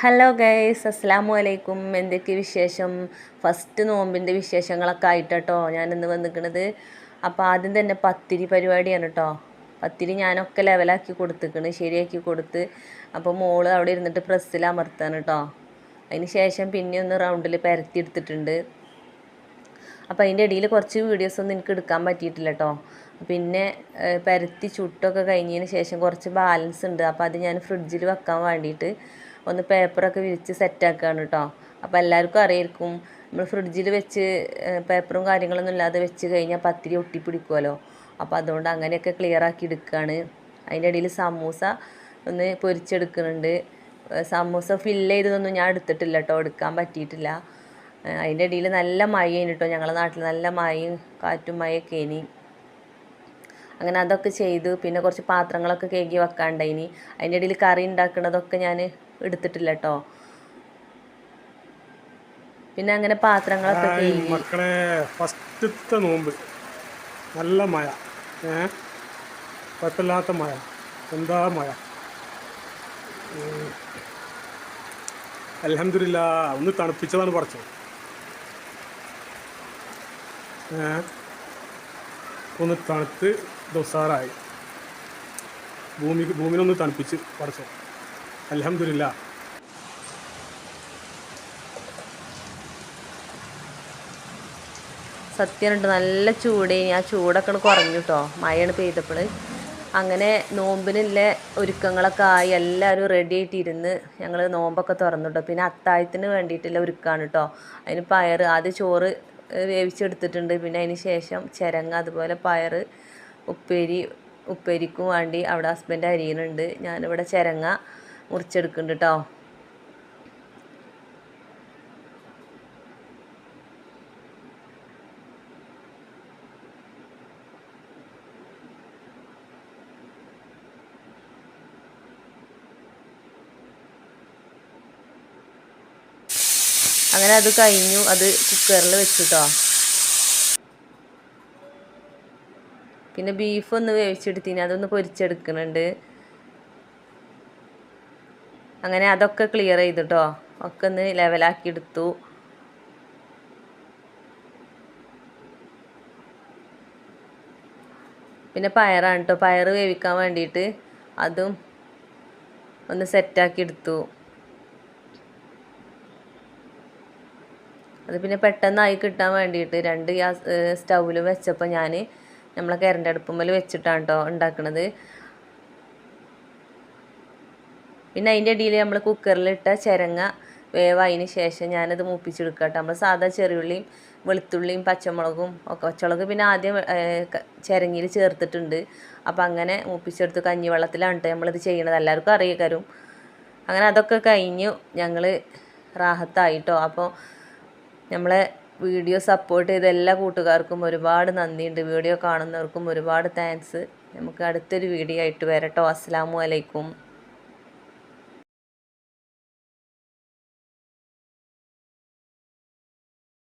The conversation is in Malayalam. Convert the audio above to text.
ഹലോ ഗൈസ് അസ്സാം വലൈക്കും എന്തൊക്കെ വിശേഷം? ഫസ്റ്റ് നോമ്പിന്റെ വിശേഷങ്ങളൊക്കെ ആയിട്ടോ ഞാനിന്ന് വന്നിക്കണത്. അപ്പോൾ ആദ്യം തന്നെ പത്തിരി പരിപാടിയാണ് കേട്ടോ പത്തിരി ഞാനൊക്കെ ലെവലാക്കി കൊടുത്തിക്കണ് ശരിയാക്കി കൊടുത്ത്. അപ്പോൾ മോൾ അവിടെ ഇരുന്നിട്ട് പ്രസ്സിൽ അമർത്താണ് കേട്ടോ അതിന് ശേഷം പിന്നെ ഒന്ന് റൗണ്ടിൽ പരത്തി എടുത്തിട്ടുണ്ട്. അപ്പോൾ അതിന്റെ ഇടയിൽ കുറച്ച് വീഡിയോസ് ഒന്നും എനിക്ക് എടുക്കാൻ പറ്റിയിട്ടില്ല കേട്ടോ പിന്നെ പരത്തി ചുട്ടൊക്കെ കഴിഞ്ഞതിന് ശേഷം കുറച്ച് ബാലൻസ് ഉണ്ട്. അപ്പോൾ അത് ഞാൻ ഫ്രിഡ്ജിൽ വെക്കാൻ വേണ്ടിയിട്ട് ഒന്ന് പേപ്പറൊക്കെ വിരിച്ച് സെറ്റാക്കുകയാണ് കേട്ടോ അപ്പോൾ എല്ലാവർക്കും അറിയായിരിക്കും നമ്മൾ ഫ്രിഡ്ജിൽ വെച്ച് പേപ്പറും കാര്യങ്ങളൊന്നും ഇല്ലാതെ വെച്ച് കഴിഞ്ഞാൽ പത്തിരി ഒട്ടിപ്പിടിക്കുമല്ലോ അപ്പോൾ അതുകൊണ്ട് അങ്ങനെയൊക്കെ ക്ലിയർ ആക്കി എടുക്കുകയാണ് അതിന്റെ ഇടയിൽ സമൂസ ഒന്ന് പൊരിച്ചെടുക്കുന്നുണ്ട്. സമൂസ ഫില്ല് ചെയ്തതൊന്നും ഞാൻ എടുത്തിട്ടില്ല കേട്ടോ എടുക്കാൻ പറ്റിയിട്ടില്ല. അതിന്റെ ഇടയിൽ നല്ല മഴയാണ് കേട്ടോ ഞങ്ങളുടെ നാട്ടിൽ നല്ല മഴയും കാറ്റും മഴയൊക്കെ ഇനി അങ്ങനെ അതൊക്കെ ചെയ്തു പിന്നെ കുറച്ച് പാത്രങ്ങളൊക്കെ കേകി വെക്കാണ്ടായിനി. അതിന്റെ ഇടയിൽ കറി ഉണ്ടാക്കുന്നതൊക്കെ ഞാൻ എടുത്തിട്ടില്ല കേട്ടോ പിന്നെ അങ്ങനെ പാത്രങ്ങളൊക്കെ മക്കളെ ഫസ്റ്റത്തെ നോമ്പ്. നല്ല മഴ. ഏ? കുഴപ്പമില്ലാത്ത മഴ. എന്താ മഴ? അലഹമില്ല ഒന്ന് തണുപ്പിച്ചതാണ് പറച്ചത് ഏ? ഒന്ന് തണുത്ത് ദുസാറായി. ഭൂമി ഭൂമിനൊന്ന് തണുപ്പിച്ച് പഠിച്ചത് അലഹമില്ല സത്യമുണ്ട് നല്ല ചൂടേനി ആ ചൂടൊക്കെ കുറഞ്ഞു കേട്ടോ മഴയാണ് പെയ്തപ്പോൾ അങ്ങനെ നോമ്പിനുള്ള ഒരുക്കങ്ങളൊക്കെ ആയി എല്ലാവരും റെഡി ആയിട്ടിരുന്ന് ഞങ്ങൾ നോമ്പൊക്കെ തുറന്നു കേട്ടോ പിന്നെ അത്താഴത്തിന് വേണ്ടിയിട്ടുള്ള ഒരുക്കാണ് കേട്ടോ അതിന് പയർ ആദ്യം ചോറ് വേവിച്ചെടുത്തിട്ടുണ്ട്. പിന്നെ അതിന് ശേഷം ചിരങ്ങ അതുപോലെ പയർ ഉപ്പേരി ഉപ്പേരിക്കും വേണ്ടി അവിടെ ഹസ്ബൻഡ് അരിയുന്നുണ്ട് ഞാനിവിടെ ചിരങ്ങ മുറിച്ചെടുക്കുന്നുണ്ട് കേട്ടോ അങ്ങനെ അത് കഴിഞ്ഞു അത് കുക്കറിൽ വെച്ചിട്ടോ പിന്നെ ബീഫ് ഒന്ന് വേവിച്ചെടുത്തിന് അതൊന്ന് പൊരിച്ചെടുക്കുന്നുണ്ട്. അങ്ങനെ അതൊക്കെ ക്ലിയർ ചെയ്തിട്ടോ. ഒക്കെ ഒന്ന് ലെവലാക്കി എടുത്തു. പിന്നെ പയറാണ് കേട്ടോ പയർ വേവിക്കാൻ വേണ്ടിയിട്ട് അതും ഒന്ന് സെറ്റാക്കി എടുത്തു. അത് പിന്നെ പെട്ടെന്നായി കിട്ടാൻ വേണ്ടിയിട്ട് രണ്ട് ഗ്യാസ് സ്റ്റൗവിൽ വെച്ചപ്പോൾ ഞാൻ നമ്മളെ കരണ്ട് അടുപ്പുമ്മൽ വെച്ചിട്ടാണ് കേട്ടോ ഉണ്ടാക്കണത്. പിന്നെ അതിന്റെ ഇടയിൽ നമ്മൾ കുക്കറിലിട്ട ചിരങ്ങ വേവായതിന് ശേഷം ഞാനത് മൂപ്പിച്ചെടുക്കുക കേട്ടോ നമ്മൾ സാധാ ചെറിയുള്ളിയും വെളുത്തുള്ളിയും പച്ചമുളകും ഒക്കെ പച്ചമുളക് പിന്നെ ആദ്യം ചിരങ്ങിയിൽ ചേർത്തിട്ടുണ്ട്. അപ്പോൾ അങ്ങനെ മൂപ്പിച്ചെടുത്ത് കഞ്ഞിവെള്ളത്തിലാണ് കേട്ടോ നമ്മളിത് ചെയ്യണത്. എല്ലാവർക്കും അറിയിക്കാരും. അങ്ങനെ അതൊക്കെ കഴിഞ്ഞു. ഞങ്ങൾ റാഹത്തായിട്ടോ. അപ്പോൾ നമ്മളെ വീഡിയോ സപ്പോർട്ട് ചെയ്ത എല്ലാ കൂട്ടുകാർക്കും ഒരുപാട് നന്ദിയുണ്ട്. വീഡിയോ കാണുന്നവർക്കും ഒരുപാട് താങ്ക്സ് നമുക്ക് അടുത്തൊരു വീഡിയോ ആയിട്ട് വരട്ടോ. അസ്സാമു അലൈക്കും.